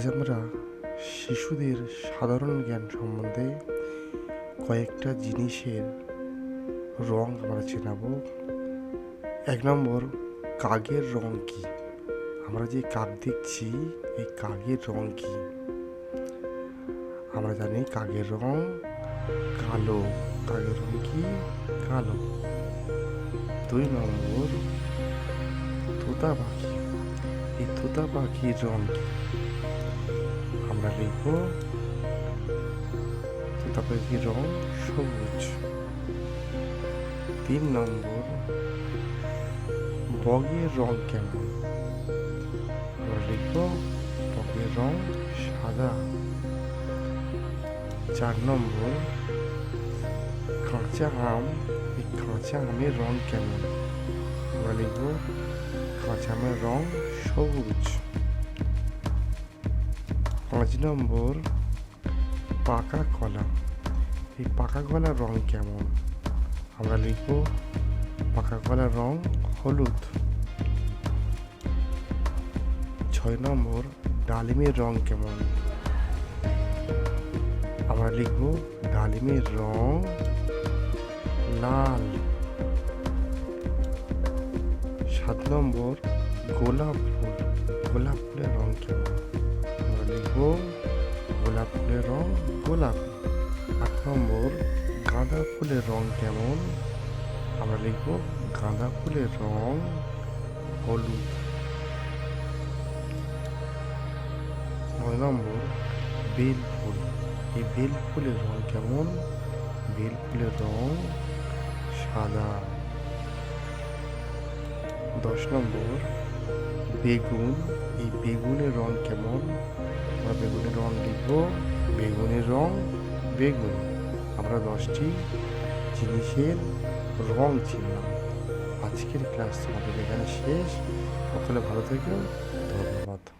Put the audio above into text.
আজ আমরা শিশুদের সাধারণ জ্ঞান সম্বন্ধে কয়েকটা জিনিসের রং আমরা চেনাবো। এক নম্বর কাকের রং কি? আমরা যে কাক দেখছি, এই কাকের রং কি? আমরা জানি কাকের রং কালো। কাকের রং কি? কালো। দুই নম্বর, তোতা পাখি। এই তোতা পাখির রং কি? আমরা লিখব তোতা পাখির রং সবুজ, তিন নম্বর, বগের রং কেমন? আমরা লিখব বগের রং সাদা। চার নম্বর, কাঁচা আম, এই কাঁচা আমের রং কেমন? আমরা লিখব কাঁচা আমের রং সবুজ। পাঁচ নম্বর পাকা কলা। এই পাকা কলার রং কেমন? আমরা লিখব পাকা কলার রং হলুদ। ছয় নম্বর ডালিমের রং কেমন? আমরা লিখব ডালিমের রং লাল। সাত নম্বর গোলাপ ফুল, গোলাপ ফুলের রং কেমন? আমরা লিখব, গোলাপ ফুলের রং গোলাপ। আট নম্বর, গাঁদা ফুলের রং কেমন? আমরা লিখব, গাঁদা ফুলের রং হলুদ। নয় নম্বর, বেল ফুল। এই বেল ফুলের রং কেমন? বেল ফুলের রং সাদা। দশ নম্বর বেগুন, এই বেগুনের রং কেমন? আমরা বেগুনের রং লিখব, বেগুনের রং বেগুন। আমরা দশটি জিনিসের রং চিনলাম। আজকের ক্লাস আমাদের এখানে শেষ। সকলে ভালো থেকো। ধন্যবাদ।